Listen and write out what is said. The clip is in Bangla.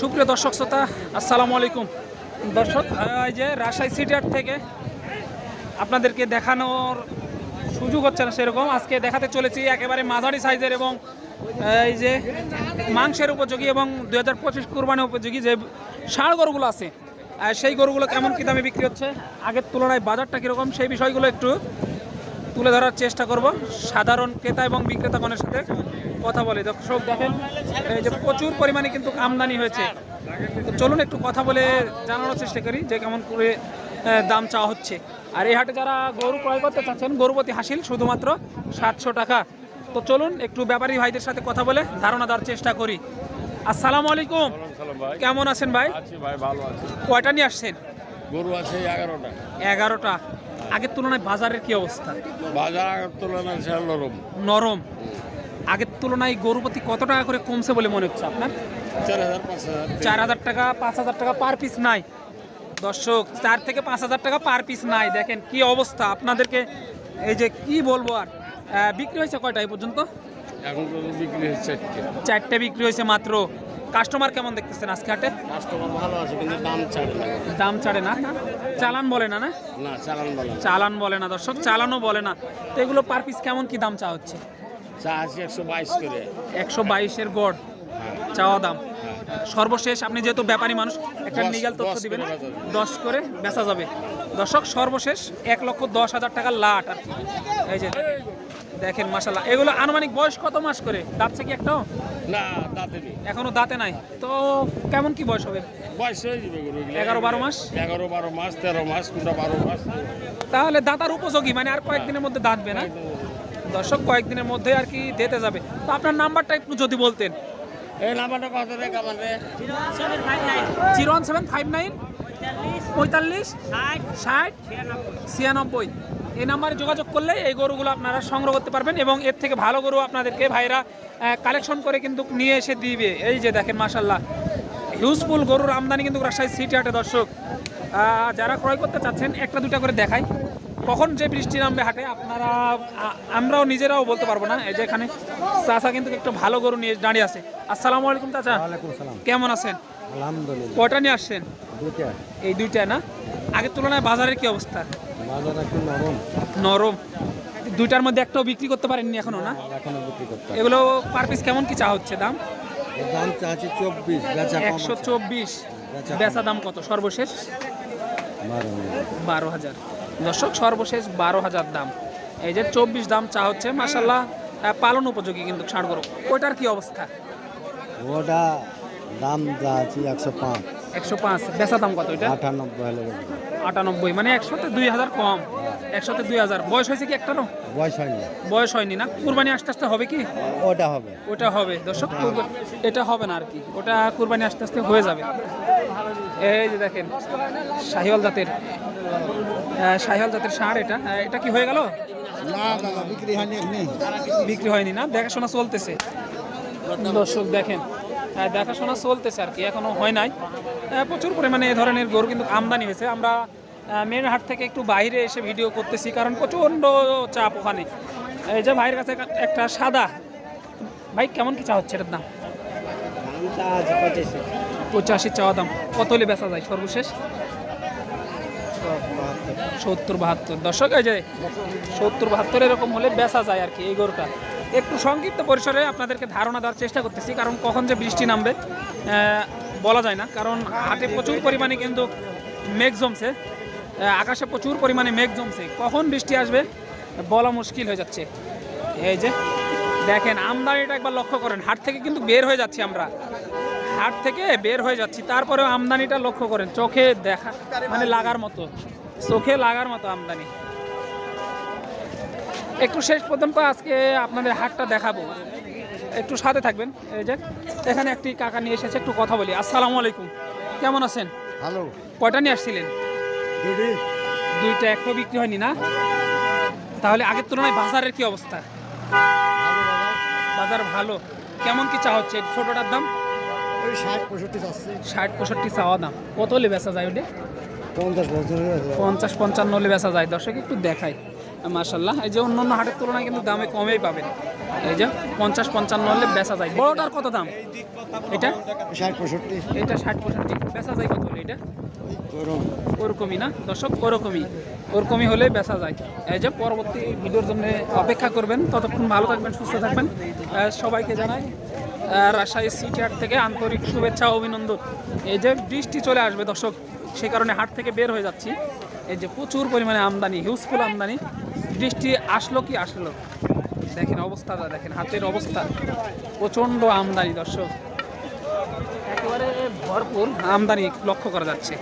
সুপ্রিয় দর্শক শ্রোতা, আসসালামু আলাইকুম। দর্শক, এই যে রাজশাহী সিটিয়ার থেকে আপনাদেরকে দেখানোর সুযোগ হচ্ছে না সেরকম। আজকে দেখাতে চলেছি একেবারে মাঝারি সাইজের এবং, এই যে মাংসের উপযোগী এবং দু হাজার পঁচিশ কুরবানি উপযোগী যে ষাঁড় গরুগুলো আছে সেই গরুগুলো কেমন কী দামে বিক্রি হচ্ছে, আগের তুলনায় বাজারটা কীরকম, সেই বিষয়গুলো একটু তুলে ধরার চেষ্টা করব। সাধারণ ক্রেতা এবং বিক্রেতাগণের সাথে। কথা বলে। দর্শক দেখেন এই যে প্রচুর পরিমাণে কিন্তু আমদানি হয়েছে। তো চলুন একটু কথা বলে জানানোর চেষ্টা করি যে কেমন করে দাম চাওয়া হচ্ছে। আর এই হাটে যারা গরু ক্রয় করতে চাচ্ছেন গরুপতি হাসিল শুধুমাত্র সাতশো টাকা। তো চলুন একটু ব্যাপারী ভাইদের সাথে কথা বলে ধারণা দেওয়ার চেষ্টা করি। আসসালামু আলাইকুম। কেমন আছেন ভাই? ভাই ভালো আছি। কয়টা নিয়ে আসছেন? গরু আছে এগারোটা। এগারোটা। আগের তুলনায় বাজারের কি অবস্থা? বাজার আগের তুলনায় নরম। নরম। আগের তুলনায় গরু প্রতি কত টাকা করে কমছে বলে মনে হচ্ছে আপনার? চার হাজার টাকা পাঁচ হাজার টাকা পার পিস নাই। দর্শক চার থেকে পাঁচ হাজার টাকা পার পিস নাই। দেখেন কি অবস্থা আপনাদেরকে। এই যে কি বলব আর? বিক্রি হয়েছে কয়টা এই পর্যন্ত? এখন বিক্রি হচ্ছে চারটে। চারটে বিক্রি হয়েছে মাত্র। কাস্টমার কেমন দেখতেছেন আজকে হাটে? কাস্টমার ভালো আছে কিন্তু দাম ছাড়ে না। দাম ছাড়ে না? চালান বলে না না? না চালান বলা চালান বলে না দর্শক চালানও বলে না। তো এগুলো পার পিস কেমন কি দাম চা হচ্ছে? চা আছে একশো বাইশ করে। একশো বাইশের গড় চাওয়া দাম। সর্বশেষ আপনি যেহেতু ব্যাপারী মানুষ একটা লিগাল তথ্য দিবেন। দশ করে বেচা যাবে। দর্শক সর্বশেষ এক লক্ষ দশ হাজার টাকার লাট আর এই যে দেখেন মাসাল্লাহ এগুলো আনুমানিক বয়স কত মাস করে? দাঁতছে কি একটাও? না দাঁতে নেই। এখনও দাঁতে নাই। তো কেমন কি বয়স হবে? বয়স হয়ে যাবে এগারো, বারো মাস? এগারো বারো মাস তেরো মাস কোনটা বারো মাস। তাহলে দাঁতার উপযোগী মানে আর কয়েকদিনের মধ্যে দাঁতবে না? দর্শক কয়েকদিনের মধ্যে আর কি দিতে যাবে। তো আপনার নাম্বারটা একটু যদি বলতেন। এই নাম্বারটা কত রে কামালে zero one seven five nine. পঁয়তাল্লিশ ষাট ছিয়ানব্বই। এই নাম্বারে যোগাযোগ করলে এই গরুগুলো আপনারা সংগ্রহ করতে পারবেন এবং এর থেকে ভালো গরু আপনাদেরকে ভাইরা কালেকশন করে কিন্তু নিয়ে এসে দিবে। এই যে দেখেন মাসাল্লাহ হিউজফুল গরুর আমদানি কিন্তু রাজশাহী সিটি হাটে দর্শক। যারা ক্রয় করতে চাচ্ছেন একটা দুটা করে দেখাই। কখন যে বৃষ্টি নামবে হাটে আপনারা আমরাও নিজেরাও বলতে পারব না। এই যে এখানে চাচা কিন্তু একটু ভালো গরু নিয়ে দাঁড়িয়ে আছে। আসসালামু আলাইকুম চাচা। কেমন আছেন? আলহামদুলিল্লাহ। কয়টা নিয়ে আসছেন? দুইটা। এই দুইটা না? আগের তুলনায় বাজারের কি অবস্থা? বাজার একটু নরম। নরম। দুইটার মধ্যে একটাও বিক্রি করতে পারেননি এখনও না? এখনও বিক্রি করতে এগুলো পার পিস কেমন কি চা হচ্ছে দাম? চব্বিশ একশো চব্বিশ। বেচা দাম কত? সর্বশেষ? বারো হাজার। দর্শক সর্বশেষ বারো হাজার দাম। এই যে চব্বিশ দাম চা হচ্ছে মাসাল্লাহ পালন উপযোগী কিন্তু ষাট গরু। ওইটার কি অবস্থা? ওটা দাম যাচ্ছি একশো পাঁচ। একশো পাঁচ। বেচা দাম কত ওইটা আটানব্বই আটানব্বই মানে একশোতে দুই হাজার কম। একশোতে দুই হাজার। বয়স হয়েছে কি একটারও? বয়স হয়নি। বয়স হয়নি না? কুরবানি আস্তে আস্তে হবে কি? ওটা হবে। ওটা হবে। দর্শক এটা হবে না আর কি। ওটা কুরবানি আস্তে আস্তে হয়ে যাবে। এই যে দেখেন শাহিওয়াল জাতের শাহিওয়াল জাতের ষাঁড় এটা। এটা কি হয়ে গেল? বিক্রি হয়নি বিক্রি হয়নি না? দেখাশোনা চলতেছে। দর্শক দেখেন দেখাশোনা চলতেছে আর কি এখনও হয় নাই। প্রচুর পরিমাণে এ ধরনের গরু কিন্তু আমদানি হয়েছে। আমরা মেন হাট থেকে একটু বাইরে এসে ভিডিও করতেছি কারণ প্রচণ্ড চাপ ওখানে। এই যে ভাইয়ের কাছে একটা- একটা সাদা। ভাই কেমন কি চা হচ্ছে এটার দাম? পঁচাশি চাওয়া দাম। কত হলে বেচা যায় সর্বশেষ? সত্তর, বাহাত্তর। দর্শক, এই যে সত্তর, বাহাত্তর এরকম হলে বেচা যায় আর কি এই গরুটা। একটু সংক্ষিপ্ত পরিসরে আপনাদেরকে ধারণা দেওয়ার চেষ্টা করতেছি, কারণ কখন যে বৃষ্টি নামবে বলা যায় না। কারণ হাটে প্রচুর পরিমাণে কিন্তু মেঘ জমছে আকাশে প্রচুর পরিমাণে মেঘ জমছে। কখন বৃষ্টি আসবে বলা মুশকিল হয়ে যাচ্ছে। এই যে দেখেন, আমদানিটা একবার লক্ষ্য করেন, হাট থেকে কিন্তু বের হয়ে যাচ্ছি আমরা। হাট থেকে বের হয়ে যাচ্ছি। তারপরেও আমদানিটা লক্ষ্য করেন চোখে দেখা মানে লাগার মতো চোখে লাগার মতো আমদানি। একটু শেষ পর্যন্ত আজকে আপনাদের হাটটা দেখাবো। একটু সাথে থাকবেন এই যে এখানে একটি কাকা নিয়ে এসেছে একটু কথা বলি। আসসালামু আলাইকুম কেমন আছেন? হ্যালো কয়টা নিয়ে আসছিলেন? দুইটা। একটাও বিক্রি হয়নি না? তাহলে আগের তুলনায় বাজারের কি অবস্থা? বাজার ভালো। কেমন কি চা হচ্ছে? ছোটটার দাম? ষাট পঁয়ষট্টি চাওয়া দাম। কত হলে বেচা যায় ওটা? পঞ্চাশ পঞ্চাশ পঞ্চান্ন হলে বেচা যায়। দর্শক একটু দেখাই। মার্শাল্লাহ এই যে অন্য অন্য হাটের তুলনায় কিন্তু দামে কমেই পাবেন। এই যে পঞ্চাশ পঞ্চান্ন হলে বেচা যায়। বড়টার কত দাম? এটা? ষাট পঁয়ষট্টি। এটা ষাট পঁয়ষট্টি। বেচা যায় কত হলে এটা? ওরকমই না? দর্শক ওরকমই। ওরকমই হলেই বেচা যায়। এই যে পরবর্তী ভিডিওর জন্য অপেক্ষা করবেন। ততক্ষণ ভালো থাকবেন সুস্থ থাকবেন। সবাইকে জানাই রাজশাহী সিটি হাট থেকে আন্তরিক শুভেচ্ছা অভিনন্দন। এই যে বৃষ্টি চলে আসবে দর্শক সে কারণে হাট থেকে বের হয়ে যাচ্ছি। এই যে প্রচুর পরিমাণে আমদানি হিউজফুল আমদানি। বৃষ্টি আসলো কি আসলো? দেখেন অবস্থা অবস্থাটা দেখেন হাতের অবস্থা। প্রচণ্ড আমদানি দর্শক। একেবারে ভরপুর আমদানি লক্ষ্য করা যাচ্ছে।